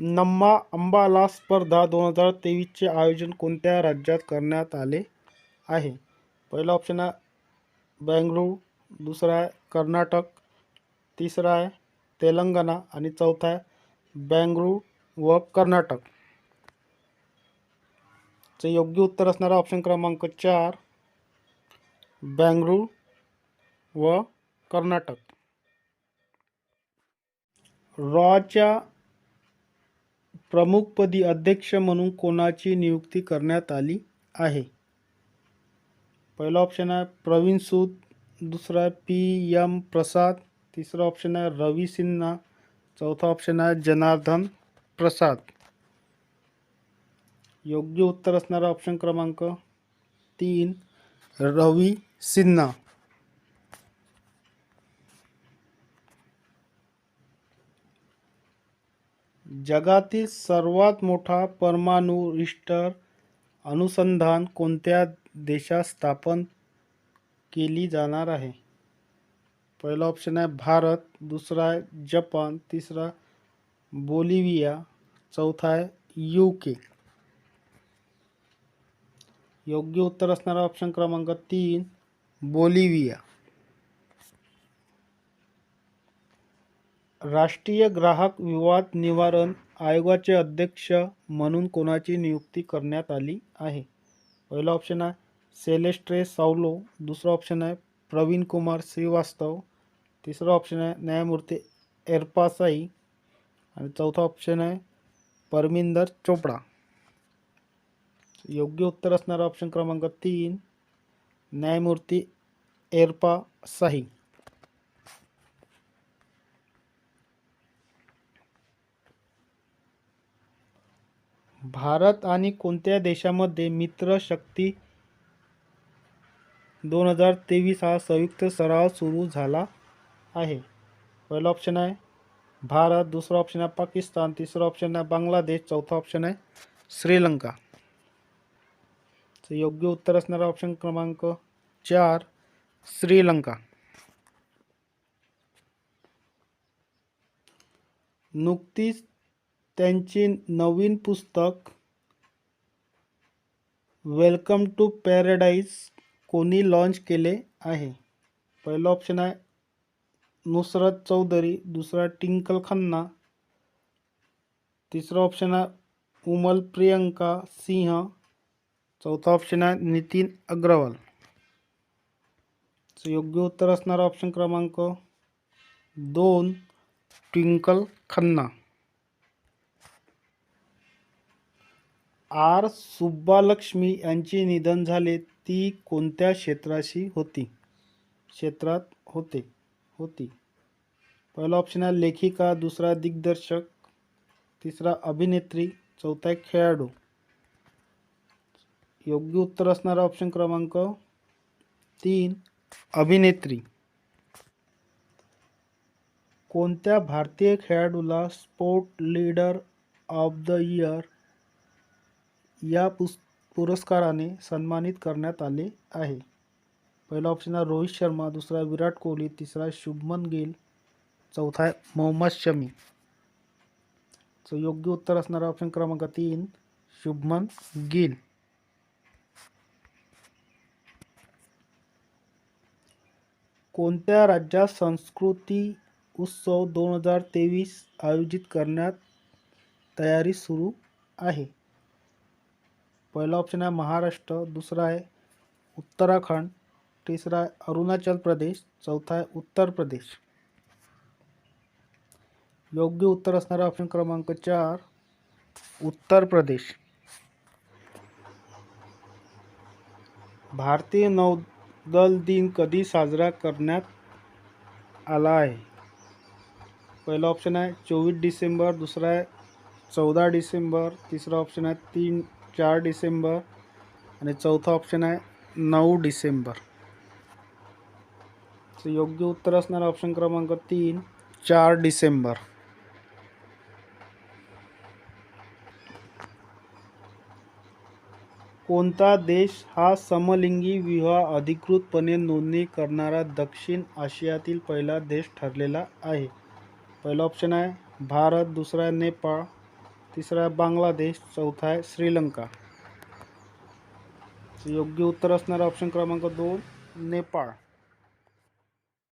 नम्मा अंबाला स्पर्धा दोन हजार तेवीसचे आयोजन कोणत्या राज्यात करण्यात आले आहे? पहिला ऑप्शन आहे बेंगळुरू दुसरा आहे कर्नाटक तिसरा आहे तेलंगणा आणि चौथा आहे बेंगळुरू व कर्नाटक. चे योग्य उत्तर असणारा ऑप्शन क्रमांक चार बेंगळुरू व कर्नाटक. रॉच्या प्रमुखपदी अध्यक्ष म्हणून कोणाची नियुक्ती करण्यात आली आहे? पहिला ऑप्शन आहे प्रवीण सूद दुसरा आहे पी एम प्रसाद तिसरा ऑप्शन आहे रवी सिन्हा चौथा ऑप्शन आहे जनार्दन प्रसाद. योग्य उत्तर असणारा ऑप्शन क्रमांक तीन रवी सिन्हा. जगातील सर्वात मोठा परमाणु रिष्टर अनुसंधान कोणत्या देशात स्थापन केली जाणार आहे? पहिला ऑप्शन आहे भारत, दुसरा आहे जपान, तिसरा बोलिविया चौथा आहे यू के. योग्य उत्तर ऑप्शन क्रमांक तीन, बोलिव्हिया. राष्ट्रीय ग्राहक विवाद निवारण आयोगाचे अध्यक्ष म्हणून कोणाची नियुक्ती करण्यात आली आहे? पहिला ऑप्शन आहे सेलेस्ट्रे सावलो दुसरा ऑप्शन आहे प्रवीण कुमार श्रीवास्तव तिसरा ऑप्शन आहे न्यायमूर्ती एरपासाई आणि चौथा ऑप्शन आहे परमिंदर चोपडा. योग्य उत्तर असणारा ऑप्शन क्रमांक तीन न्यायमूर्ती एरपा साही भारत आणि कोणत्या देशामध्ये मित्र शक्ती दोन हजार तेवीस हा संयुक्त सराव सुरू झाला आहे? पहिला ऑप्शन आहे भारत दुसरा ऑप्शन आहे पाकिस्तान तिसरा ऑप्शन आहे बांगलादेश चौथा ऑप्शन आहे श्रीलंका. योग्य उत्तर असणारा ऑप्शन क्रमांक चार श्रीलंका. नुकतीच नवीन पुस्तक, वेलकम टू पॅराडाईज, कोणी लॉन्च केले आहे? पहिलं ऑप्शन आहे नुसरत चौधरी, दुसरा टिंकल खन्ना, तीसरा ऑप्शन है उमल प्रियंका सिंह, चौथा ऑप्शन है नितिन अग्रवाल. योग्य उत्तर ऑप्शन क्रमांक दोन, ट्विंकल खन्ना. आर सुब्बालक्ष्मी यांचे निधन झाले. ती कोणत्या क्षेत्राशी होती? क्षेत्रात होते. होती. पहिला ऑप्शन आहे लेखिका दुसरा दिग्दर्शक तिसरा अभिनेत्री चौथा खेळाडू. योग्य उत्तर असणारा ऑप्शन क्रमांक तीन अभिनेत्री. कोणत्या भारतीय खेळाडूला sport leader of the year या पुस पुरस्काराने सन्मानित करण्यात आले आहे. पहिला ऑप्शन आहे रोहित शर्मा दुसरा विराट कोहली तिसरा शुभमन गिल चौथा आहे मोहम्मद शमी. सो योग्य उत्तर असणारा ऑप्शन क्रमांक तीन शुभमन गिल. कोणत्या राज्यात संस्कृती उत्सव दोन हजार तेवीस आयोजित करण्यात तयारी सुरू आहे? पहिला ऑप्शन आहे महाराष्ट्र दुसरा आहे उत्तराखंड तिसरा आहे अरुणाचल प्रदेश चौथा आहे उत्तर प्रदेश. योग्य उत्तर असणारा ऑप्शन क्रमांक चार उत्तर प्रदेश. भारतीय नौदल दिन कधी साजरा करण्यात आला आहे? पहिला ऑप्शन आहे चोवीस डिसेंबर दुसरा आहे चौदा डिसेंबर तिसरा ऑप्शन आहे तीन चार डिसेंबर आणि चौथा ऑप्शन आहे नऊ डिसेंबर. योग्य उत्तर असणारा ऑप्शन क्रमांक तीन चार डिसेंबर. कोणता देश हा समलिंगी विवाह अधिकृतपणे नोंदणी करणारा दक्षिण आशियातील पहिला देश ठरलेला आहे? पहिला ऑप्शन आहे भारत दुसरा आहे नेपाळ तिसरा आहे बांगलादेश चौथा आहे श्रीलंका. योग्य उत्तर असणारा ऑप्शन क्रमांक दोन नेपाळ.